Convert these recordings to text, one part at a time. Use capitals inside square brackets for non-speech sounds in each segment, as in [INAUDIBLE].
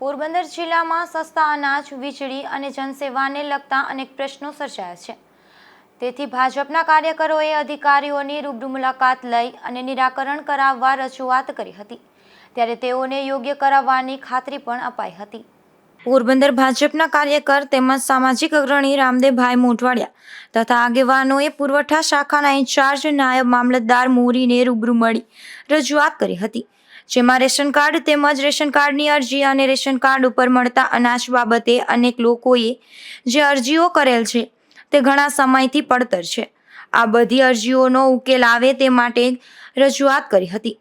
પોરબંદર જિલ્લામાં સસ્તા અનાજ, વીજળી અને જનસેવાને લગતા અનેક પ્રશ્નો સર્જાયા છે. તેથી ભાજપના કાર્યકરોએ અધિકારીઓની રૂબરૂ મુલાકાત લઈ અને નિરાકરણ કરાવવા રજૂઆત કરી હતી. ત્યારે તેઓને યોગ્ય કરાવવાની ખાતરી પણ અપાઈ હતી. પોરબંદર ભાજપના કાર્યકર તેમજ સામાજિક અગ્રણી રામદેવભાઈ મોઢવાડિયા તથા આગેવાનોએ પુરવઠા શાખાના ઇન્ચાર્જ નાયબ મામલતદાર મોરીને રૂબરૂ મળી રજૂઆત કરી હતી. જેમાં રેશન કાર્ડ તેમજ રેશન કાર્ડની અરજી અને રેશન કાર્ડ ઉપર મળતા અનાજ બાબતે અનેક લોકોએ જે અરજીઓ કરેલ છે તે ઘણા સમયથી પડતર છે. આ બધી અરજીઓનો ઉકેલ આવે તે માટે રજૂઆત કરી હતી.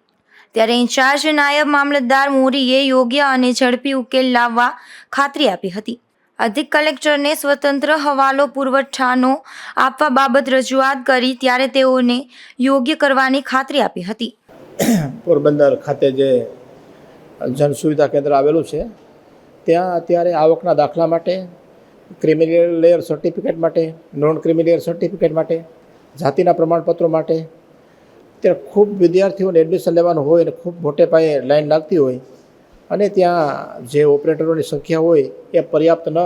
ત્યારે ઇન્ચાર્જ નાયબ મામલતદાર મોરીએ યોગ્ય અને ઝડપી ઉકેલ લાવવા ખાતરી આપી હતી. અધિક કલેક્ટરને સ્વતંત્ર હવાલો પુરવઠાનો આપવા બાબત રજૂઆત કરી ત્યારે તેઓને યોગ્ય કરવાની ખાતરી આપી હતી. [COUGHS] પોરબંદર ખાતે જે જન સુવિધા કેન્દ્ર આવેલું છે, ત્યાં અત્યારે આવકના દાખલા માટે ક્રિમિનલ લેયર સર્ટિફિકેટ માટે નોન ક્રિમિનલ સર્ટિફિકેટ માટે, જાતિના પ્રમાણપત્રો માટે ત્યારે ખૂબ વિદ્યાર્થીઓને એડમિશન લેવાનું હોય અને ખૂબ મોટે પાયે લાઈન લાગતી હોય અને ત્યાં જે ઓપરેટરોની સંખ્યા હોય એ પર્યાપ્ત ન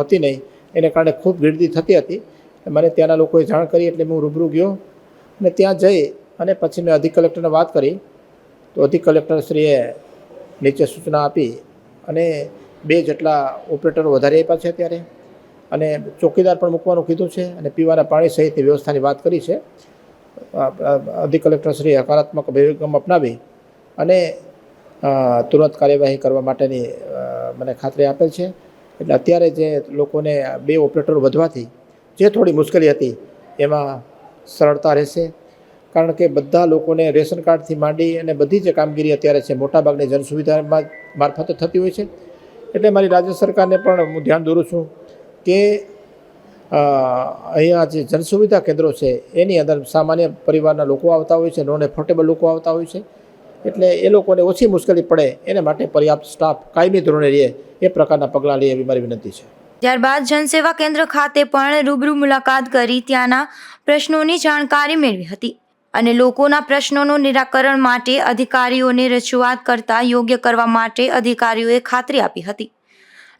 હતી નહીં, એને કારણે ખૂબ ગીર્દી થતી હતી. મને ત્યાંના લોકોએ જાણ કરી એટલે હું રૂબરૂ ગયો અને ત્યાં જઈ અને પછી મેં અધિક કલેક્ટરને વાત કરી. તો અધિક કલેક્ટરશ્રીએ નીચે સૂચના આપી અને બે જેટલા ઓપરેટરો વધારે આપ્યા છે અત્યારે. અને ચોકીદાર પણ મૂકવાનું કીધું છે અને પીવાના પાણી સહિતની વ્યવસ્થાની વાત કરી છે. અધિક કલેક્ટરશ્રીએ હકારાત્મક અભિગમ અપનાવી અને તુરંત કાર્યવાહી કરવા માટેની મને ખાતરી આપેલ છે. એટલે અત્યારે જે લોકોને બે ઓપરેટરો વધવાથી જે થોડી મુશ્કેલી હતી, એમાં સરળતા રહેશે. કારણ કે બધા લોકોને રેશન કાર્ડથી માંડી અને બધી જે કામગીરી અત્યારે છે, મોટાભાગની જનસુવિધામાં મારફતે થતી હોય છે. એટલે મારી રાજ્ય સરકારને પણ હું ધ્યાન દોરું છું કે અહીંયા જે જનસુવિધા કેન્દ્રો છે, એની અંદર સામાન્ય પરિવારના લોકો આવતા હોય છે નોન એફોર્ટેબલ લોકો આવતા હોય છે. એટલે એ લોકોને ઓછી મુશ્કેલી પડે, એને માટે પર્યાપ્ત સ્ટાફ કાયમી ધોરણે રહે, એ પ્રકારના પગલાં લે એવી મારી વિનંતી છે. ત્યારબાદ જનસેવા કેન્દ્ર ખાતે પણ રૂબરૂ મુલાકાત કરી ત્યાંના પ્રશ્નોની જાણકારી મેળવી હતી. અને લોકોના પ્રશ્નોનું નિરાકરણ માટે અધિકારીઓને રજૂઆત કરતા યોગ્ય કરવા માટે અધિકારીઓએ ખાતરી આપી હતી.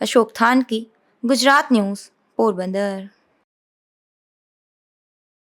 અશોક થાનકી, ગુજરાત ન્યૂઝ, પોરબંદર.